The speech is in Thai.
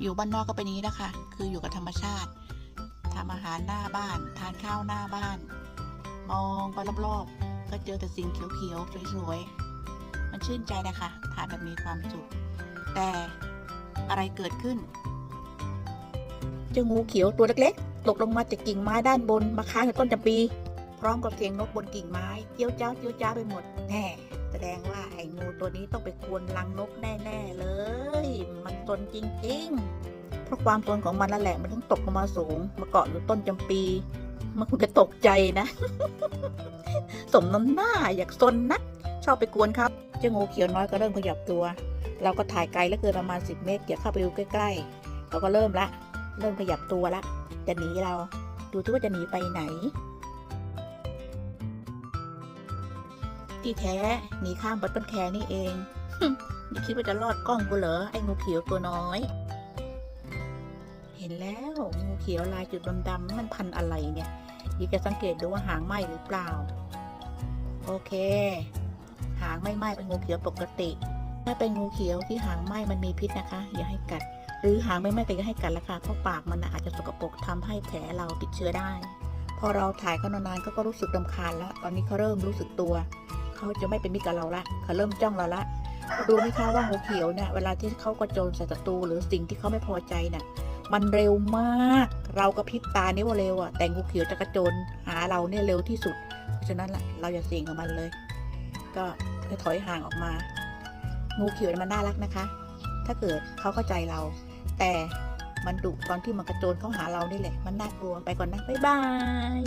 อยู่บ้านนอกก็เป็นอย่างนี้นะคะ คืออยู่กับธรรมชาติทำอาหารหน้าบ้าน ทานข้าวหน้าบ้าน มองไปรอบๆ ก็เจอแต่สิ่งเขียวๆสวยๆ มันชื่นใจนะคะทานแบบมีความสุข แต่อะไรเกิดขึ้นเจ้างูเขียวตัวเล็กๆ ตกลงมาจากกิ่งไม้ด้านบนมาค้างอยู่ต้นจำปี พร้อมกับเสียงนกบนกิ่งไม้เจียวเจ้าเจียวจ้าไปหมด แน่ แสดงว่าไอ้งูตัวนี้ต้องไปควนรังนกแน่ ๆ เลย มันตนจริงๆ เพราะความตนของมันนั่นแหละมันต้องตกลงมาสูง มาเกาะอยู่ต้นจำปี มันคงจะตกใจนะ สมน้ำหน้าอยากซนนัก ชอบไปกวนครับเจ้างูเขียวน้อยก็เริ่มขยับตัว เราก็ถ่ายไกลแล้วเกินประมาณ 10 เมตรเดี๋ยวเข้าไปดูใกล้ๆเราก็เริ่มละ เริ่มขยับตัวละ จะหนีเรา ดูที่ว่าจะหนีไปไหน ที่แท้หนีข้ามไปต้นแคนี่เอง นี่คิดว่าจะรอดกล้องกูเหรอไอ้งูเขียวตัวน้อย เห็นแล้วงูเขียวลายจุดดำๆมันพันอะไรเนี่ยยีจะสังเกตดูว่าหางไหมหรือเปล่า โอเค หางไม่ไหมเป็นงูเขียวปกติ ถ้าเป็นงูเขียวที่หางไหมมันมีพิษนะคะ อย่าให้กัด หรือหางไม่ไหมก็อย่าให้กัดละค่ะเพราะปากมันอาจจะสกปรกทำให้แผลเราติดเชื้อได้ พอเราถ่ายเขานานๆเขาก็รู้สึกรำคาญแล้ว ตอนนี้เขาเริ่มรู้สึกตัว เขาจะไม่เป็นมิตรกับเราละเขาเริ่มจ้องเราละ ดูไหมคะว่างูเขียวเนี่ยเวลาที่เขากระโจนใส่ศัตรูหรือสิ่งที่เขาไม่พอใจน่ะมันเร็วมากเรากระพริบตานิ้วเร็วอะแต่งูเขียวจะกระโจนหาเราเนี่ยเร็วที่สุด เพราะฉะนั้นละเราอย่าเสี่ยงกับมันเลย ก็ถอยห่างออกมา งูเขียวมันน่ารักนะคะ ถ้าเกิดเขาเข้าใจเรา แต่มันดุตอนที่มันกระโจนเข้าหาเรานี่แหละ มันน่ากลัวไปก่อนนะบ๊ายบาย